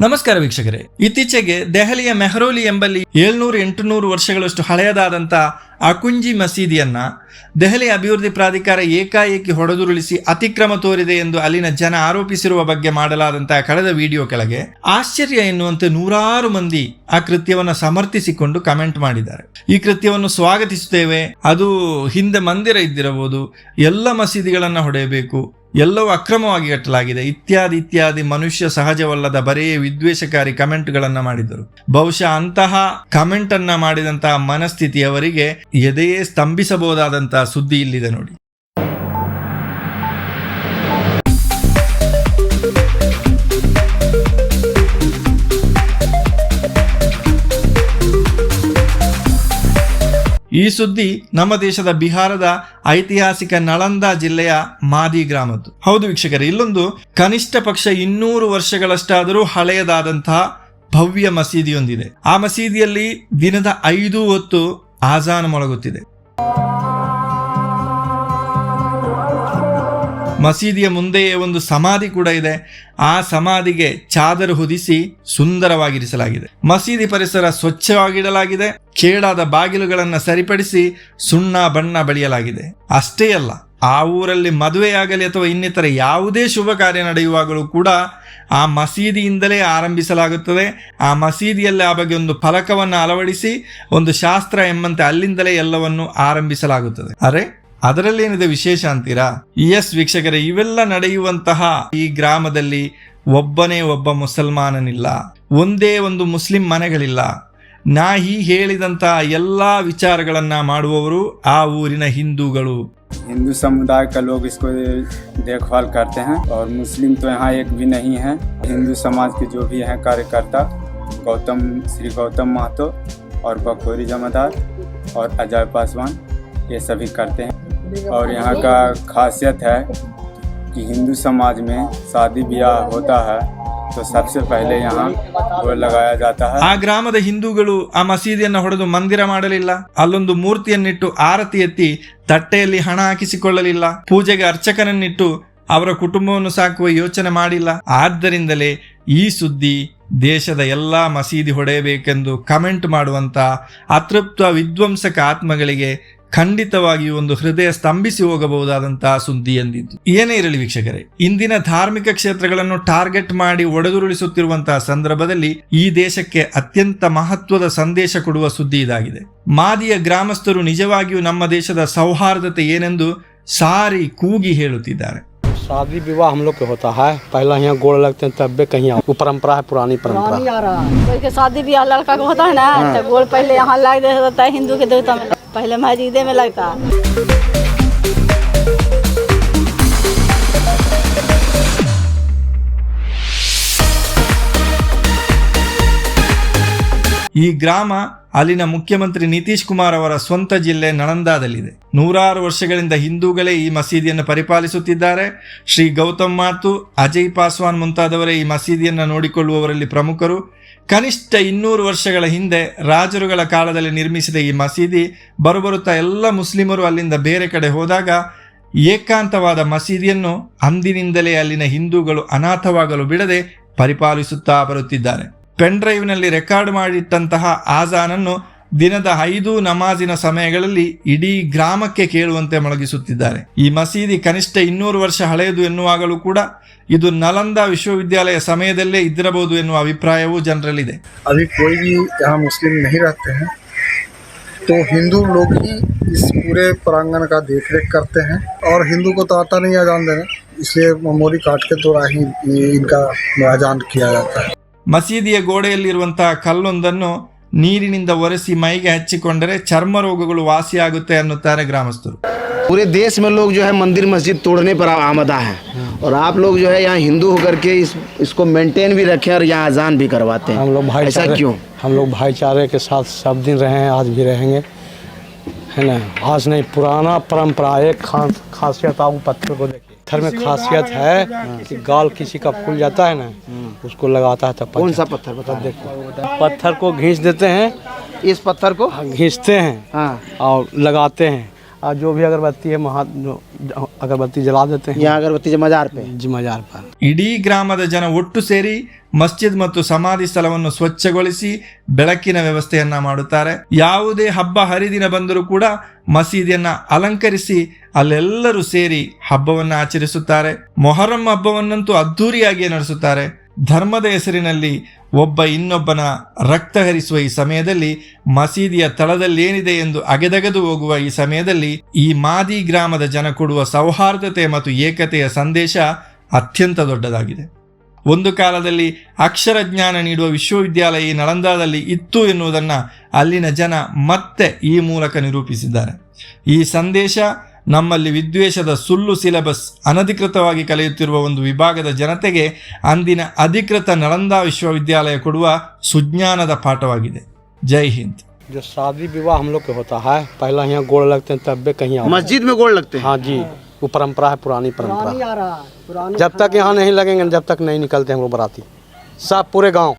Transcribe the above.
ನಮಸ್ಕಾರ ವೀಕ್ಷಕರೇ. ಇತ್ತೀಚೆಗೆ ದೆಹಲಿಯ ಮೆಹರೋಲಿ ಎಂಬಲ್ಲಿ ಏಳ್ನೂರು ಎಂಟುನೂರು ವರ್ಷಗಳಷ್ಟು ಹಳೆಯದಾದಂಥ ಅಕುಂಜಿ ಮಸೀದಿಯನ್ನ ದೆಹಲಿ ಅಭಿವೃದ್ಧಿ ಪ್ರಾಧಿಕಾರ ಏಕಾಏಕಿ ಹೊಡೆದುರುಳಿಸಿ ಅತಿಕ್ರಮ ತೋರಿದೆ ಎಂದು ಅಲ್ಲಿನ ಜನ ಆರೋಪಿಸಿರುವ ಬಗ್ಗೆ ಮಾಡಲಾದಂತಹ ಕಳೆದ ವಿಡಿಯೋ ಕೆಳಗೆ ಆಶ್ಚರ್ಯ ಎನ್ನುವಂತೆ ನೂರಾರು ಮಂದಿ ಆ ಕೃತ್ಯವನ್ನು ಸಮರ್ಥಿಸಿಕೊಂಡು ಕಮೆಂಟ್ ಮಾಡಿದ್ದಾರೆ. ಈ ಕೃತ್ಯವನ್ನು ಸ್ವಾಗತಿಸುತ್ತೇವೆ. ಅದು ಹಿಂದೆ ಮಂದಿರ ಇದ್ದಿರಬಹುದು. ಎಲ್ಲ ಮಸೀದಿಗಳನ್ನ ಹೊಡೆಯಬೇಕು. ಎಲ್ಲವೂ ಅಕ್ರಮವಾಗಿ ಕಟ್ಟಲಾಗಿದೆ. ಇತ್ಯಾದಿ ಇತ್ಯಾದಿ ಮನುಷ್ಯ ಸಹಜವಲ್ಲದ ಬರೇ ವಿದ್ವೇಷಕಾರಿ ಕಮೆಂಟ್ಗಳನ್ನ ಮಾಡಿದರು ಬಹುಶಃ ಅಂತಹ ಕಮೆಂಟ್ ಅನ್ನ ಮಾಡಿದಂತಹ ಮನಸ್ಥಿತಿಯವರಿಗೆ ಎದೆಯೇ ಸ್ತಂಭಿಸಬಹುದಾದಂತಹ ಸುದ್ದಿ ಇಲ್ಲಿದೆ ನೋಡಿ. ಈ ಸುದ್ದಿ ನಮ್ಮ ದೇಶದ ಬಿಹಾರದ ಐತಿಹಾಸಿಕ ನಳಂದ ಜಿಲ್ಲೆಯ ಮಾದಿ ಗ್ರಾಮದ್ದು. ಹೌದು ವೀಕ್ಷಕರೇ, ಇಲ್ಲೊಂದು ಕನಿಷ್ಠ ಪಕ್ಷ ಇನ್ನೂರು ವರ್ಷಗಳಷ್ಟಾದರೂ ಹಳೆಯದಾದಂತಹ ಭವ್ಯ ಮಸೀದಿಯೊಂದಿದೆ. ಆ ಮಸೀದಿಯಲ್ಲಿ ದಿನದ ಐದು ಹೊತ್ತು ಆಜಾನ್ ಮೊಳಗುತ್ತಿದೆ ಮಸೀದಿಯ ಮುಂದೆಯೇ ಒಂದು ಸಮಾಧಿ ಕೂಡ ಇದೆ. ಆ ಸಮಾಧಿಗೆ ಚಾದರ್ ಹೊದಿಸಿ ಸುಂದರವಾಗಿರಿಸಲಾಗಿದೆ. ಮಸೀದಿ ಪರಿಸರ ಸ್ವಚ್ಛವಾಗಿಡಲಾಗಿದೆ. ಕೇಡಾದ ಬಾಗಿಲುಗಳನ್ನು ಸರಿಪಡಿಸಿ ಸುಣ್ಣ ಬಣ್ಣ ಬಳಿಯಲಾಗಿದೆ. ಅಷ್ಟೇ ಅಲ್ಲ, ಆ ಊರಲ್ಲಿ ಮದುವೆಯಾಗಲಿ ಅಥವಾ ಇನ್ನಿತರ ಯಾವುದೇ ಶುಭ ಕಾರ್ಯ ನಡೆಯುವಾಗಲೂ ಕೂಡ ಆ ಮಸೀದಿಯಿಂದಲೇ ಆರಂಭಿಸಲಾಗುತ್ತದೆ. ಆ ಮಸೀದಿಯಲ್ಲಿ ಆ ಬಗ್ಗೆ ಒಂದು ಫಲಕವನ್ನು ಅಳವಡಿಸಿ, ಒಂದು ಶಾಸ್ತ್ರ ಎಂಬಂತೆ ಅಲ್ಲಿಂದಲೇ ಎಲ್ಲವನ್ನು ಆರಂಭಿಸಲಾಗುತ್ತದೆ. ಅರೆ ಅದರಲ್ಲೇನಿದೆ ವಿಶೇಷ ಅಂತೀರಾ ಎಸ್ ವೀಕ್ಷಕರೇ ಇವೆಲ್ಲ ನಡೆಯುವಂತಹ ಈ ಗ್ರಾಮದಲ್ಲಿ ಒಬ್ಬನೇ ಒಬ್ಬ ಮುಸಲ್ಮಾನನಿಲ್ಲ ಒಂದೇ ಒಂದು ಮುಸ್ಲಿಂ ಮನೆಗಳಿಲ್ಲ ನಾ ಈ ಹೇಳಿದಂತಹ ಎಲ್ಲಾ ವಿಚಾರಗಳನ್ನ ಮಾಡುವವರು ಆ ಊರಿನ ಹಿಂದೂಗಳು हिंदू समुदाय का लोग इसको देखभाल करते हैं और मुस्लिम तो यहाँ एक भी नहीं है हिंदू समाज के जो भी हैं कार्यकर्ता गौतम श्री गौतम महतो और बखोरी जमादार और अजय पासवान ये सभी करते हैं और यहाँ का खासियत है कि हिंदू समाज में शादी ब्याह होता है तो सबसे पहले यहाँ वो लगाया जाता है ಆ ಗ್ರಾಮದ ಹಿಂದೂಗಳು ಆ ಮಸೀದಿಯನ್ನ ಹೊಡೆದು ಮಂದಿರ ಮಾಡಲಿಲ್ಲ ಅಲ್ಲೊಂದು ಮೂರ್ತಿಯನ್ನಿಟ್ಟು ಆರತಿ ಎತ್ತಿ ತಟ್ಟೆಯಲ್ಲಿ ಹಣ ಹಾಕಿಸಿಕೊಳ್ಳಲಿಲ್ಲ ಪೂಜೆಗೆ ಅರ್ಚಕನನ್ನಿಟ್ಟು ಅವರ ಕುಟುಂಬವನ್ನು ಸಾಕುವ ಯೋಚನೆ ಮಾಡಿಲ್ಲ ಆದ್ದರಿಂದಲೇ ಈ ಸುದ್ದಿ ದೇಶದ ಎಲ್ಲಾ ಮಸೀದಿ ಹೊಡೆಯಬೇಕೆಂದು ಕಮೆಂಟ್ ಮಾಡುವಂತ ಅತೃಪ್ತ ವಿಧ್ವಂಸಕ ಆತ್ಮಗಳಿಗೆ ಖಂಡಿತವಾಗಿಯೂ ಒಂದು ಹೃದಯ ಸ್ತಂಭಿಸಿ ಹೋಗಬಹುದಾದಂತಹ ಸುದ್ದಿ ಎಂದಿದ್ದು. ಏನೇ ಇರಲಿ ವೀಕ್ಷಕರೇ, ಇಂದಿನ ಧಾರ್ಮಿಕ ಕ್ಷೇತ್ರಗಳನ್ನು ಟಾರ್ಗೆಟ್ ಮಾಡಿ ಒಡೆದುರುಳಿಸುತ್ತಿರುವಂತಹ ಸಂದರ್ಭದಲ್ಲಿ ಈ ದೇಶಕ್ಕೆ ಅತ್ಯಂತ ಮಹತ್ವದ ಸಂದೇಶ ಕೊಡುವ ಸುದ್ದಿ ಇದಾಗಿದೆ. ಮಾದಿಯ ಗ್ರಾಮಸ್ಥರು ನಿಜವಾಗಿಯೂ ನಮ್ಮ ದೇಶದ ಸೌಹಾರ್ದತೆ ಏನೆಂದು ಸಾರಿ ಕೂಗಿ ಹೇಳುತ್ತಿದ್ದಾರೆ. शादी विवाह हम लोग के होता है पहला यहाँ गोड़ लगते हैं तब भी कहीं आओ। वो परंपरा है पुरानी परंपरा कोई के शादी ब्याह लड़का का होता है ना तो गोल पहले यहाँ लग देता है हिंदू के देवता में पहले मस्जिदे में लगता है ಈ ಗ್ರಾಮ ಅಲ್ಲಿನ ಮುಖ್ಯಮಂತ್ರಿ ನಿತೀಶ್ ಕುಮಾರ್ ಅವರ ಸ್ವಂತ ಜಿಲ್ಲೆ ನಳಂದಾದಲ್ಲಿದೆ. ನೂರಾರು ವರ್ಷಗಳಿಂದ ಹಿಂದೂಗಳೇ ಈ ಮಸೀದಿಯನ್ನು ಪರಿಪಾಲಿಸುತ್ತಿದ್ದಾರೆ. ಶ್ರೀ ಗೌತಮ್ ಮಾತು, ಅಜಯ್ ಪಾಸ್ವಾನ್ ಮುಂತಾದವರೇ ಈ ಮಸೀದಿಯನ್ನು ನೋಡಿಕೊಳ್ಳುವವರಲ್ಲಿ ಪ್ರಮುಖರು. ಕನಿಷ್ಠ ಇನ್ನೂರು ವರ್ಷಗಳ ಹಿಂದೆ ರಾಜರುಗಳ ಕಾಲದಲ್ಲಿ ನಿರ್ಮಿಸಿದ ಈ ಮಸೀದಿ ಬರುಬರುತ್ತಾ ಎಲ್ಲ ಮುಸ್ಲಿಮರು ಅಲ್ಲಿಂದ ಬೇರೆ ಕಡೆ ಹೋದಾಗ ಏಕಾಂತವಾದ ಮಸೀದಿಯನ್ನು ಅಂದಿನಿಂದಲೇ ಅಲ್ಲಿನ ಹಿಂದೂಗಳು ಅನಾಥವಾಗಲು ಬಿಡದೆ ಪರಿಪಾಲಿಸುತ್ತಾ ಬರುತ್ತಿದ್ದಾರೆ. ಪೆನ್ ಡ್ರೈವ್ನಲ್ಲಿ ರೆಕಾರ್ಡ್ ಮಾಡಿಟ್ಟಂತಹ ಆಜಾನನ್ನು ದಿನದ ಐದು ನಮಾಜಿನ ಸಮಯಗಳಲ್ಲಿ ಇಡೀ ಗ್ರಾಮಕ್ಕೆ ಕೇಳುವಂತೆ ಮೊಳಗಿಸುತ್ತಿದ್ದಾರೆ ಈ ಮಸೀದಿ ಕನಿಷ್ಠ ಇನ್ನೂರು ವರ್ಷ ಹಳೆಯದು ಎನ್ನುವಾಗಲೂ ಕೂಡ ಇದು ನಲಂದ ವಿಶ್ವವಿದ್ಯಾಲಯ ಸಮಯದಲ್ಲೇ ಇದ್ದಿರಬಹುದು ಎನ್ನುವ ಅಭಿಪ್ರಾಯವೂ ಜನರಲ್ಲಿದೆ अभी कोई भी यहाँ मुस्लिम नहीं रहते हैं तो हिंदू लोग ही इस पूरे प्रांगण का देख रेख करते हैं और हिंदू को तो आता नहीं अजान देने इसलिए मोरी काट के तो ही ये इनका अजान किया जाता है ಮಸೀದಿಯ ಗೋಡೆಯಲ್ಲಿರುವಂತಹ ಕಲ್ಲೊಂದನ್ನು ನೀರಿನಿಂದ ಒರೆಸಿ ಮೈಗೆ ಹಚ್ಚಿಕೊಂಡರೆ ಚರ್ಮ ರೋಗಗಳು ವಾಸಿಯಾಗುತ್ತೆ ಅನ್ನುತ್ತಾರೆ ಗ್ರಾಮಸ್ಥರು पूरे देश में लोग जो है मंदिर मस्जिद तोड़ने पर आमदा है और आप लोग जो है यहाँ हिंदू होकर के इस इसको मेंटेन भी रखें और यहाँ अजान भी करवाते हैं हम लोग ऐसा भाईचारे क्यों हम लोग भाईचारे के साथ सब दिन रहे हैं आज भी रहेंगे है ना आज नहीं पुराना परंपरा एक खास खासियत आप पत्थर को देखिए पत्थर में खासियत है कि गाल किसी का फूल जाता है ना उसको लगाता है तब कौन सा पत्थर बता पत्थर देखो पत्थर को घींच देते हैं इस पत्थर को घींचते हैं हाँ और लगाते हैं और जो भी अगरबत्ती है महा जो अगरबत्ती जला देते हैं यहाँ अगरबत्ती मजार पे जी मजार पर ಇಡೀ ಗ್ರಾಮದ ಜನ ಒಟ್ಟು ಸೇರಿ ಮಸ್ಜಿದ್ ಮತ್ತು ಸಮಾಧಿ ಸ್ಥಳವನ್ನು ಸ್ವಚ್ಛಗೊಳಿಸಿ ಬೆಳಕಿನ ವ್ಯವಸ್ಥೆಯನ್ನ ಮಾಡುತ್ತಾರೆ ಯಾವುದೇ ಹಬ್ಬ ಹರಿದಿನ ಬಂದರೂ ಕೂಡ ಮಸೀದಿಯನ್ನ ಅಲಂಕರಿಸಿ ಅಲ್ಲೆಲ್ಲರೂ ಸೇರಿ ಹಬ್ಬವನ್ನು ಆಚರಿಸುತ್ತಾರೆ. ಮೊಹರಂ ಹಬ್ಬವನ್ನಂತೂ ಅದ್ಧೂರಿಯಾಗಿಯೇ ನಡೆಸುತ್ತಾರೆ. ಧರ್ಮದ ಹೆಸರಿನಲ್ಲಿ ಒಬ್ಬ ಇನ್ನೊಬ್ಬನ ರಕ್ತ ಹರಿಸುವ ಈ ಸಮಯದಲ್ಲಿ ಮಸೀದಿಯ ತಳದಲ್ಲಿ ಏನಿದೆ ಎಂದು ಅಗೆದಗೆದು ಹೋಗುವ ಈ ಸಮಯದಲ್ಲಿ ಈ ಮಾದಿ ಗ್ರಾಮದ ಜನ ಕೊಡುವ ಸೌಹಾರ್ದತೆ ಮತ್ತು ಏಕತೆಯ ಸಂದೇಶ ಅತ್ಯಂತ ದೊಡ್ಡದಾಗಿದೆ. ಒಂದು ಕಾಲದಲ್ಲಿ ಅಕ್ಷರ ಜ್ಞಾನ ನೀಡುವ ವಿಶ್ವವಿದ್ಯಾಲಯ ಈ ನಳಂದಾದಲ್ಲಿ ಇತ್ತು ಎನ್ನುವುದನ್ನು ಅಲ್ಲಿನ ಜನ ಮತ್ತೆ ಈ ಮೂಲಕ ನಿರೂಪಿಸಿದ್ದಾರೆ. ಈ ಸಂದೇಶ ನಮ್ಮಲ್ಲಿ ವಿದ್ವೇಷದ ಸುಳ್ಳು ಸಿಲೆಬಸ್ ಅನಧಿಕೃತವಾಗಿ ಕಲಿಯುತ್ತಿರುವ ಒಂದು ವಿಭಾಗದ ಜನತೆಗೆ ಅಂದಿನ ಅಧಿಕೃತ ನಳಂದಾ ವಿಶ್ವವಿದ್ಯಾಲಯ ಕೊಡುವ ಸುಜ್ಞಾನದ ಪಾಠವಾಗಿದೆ ಜೈ ಹಿಂದ್ जो शादी विवाह हम लोग के होता है पहला यहाँ गोड़ लगते हैं तब भी कहीं आओ मस्जिद में गोड़ लगते हैं हाँ जी वो परंपरा है पुरानी परंपरा जब तक यहाँ नहीं लगेंगे जब तक नहीं निकलते हम लोग बराती सब पूरे गांव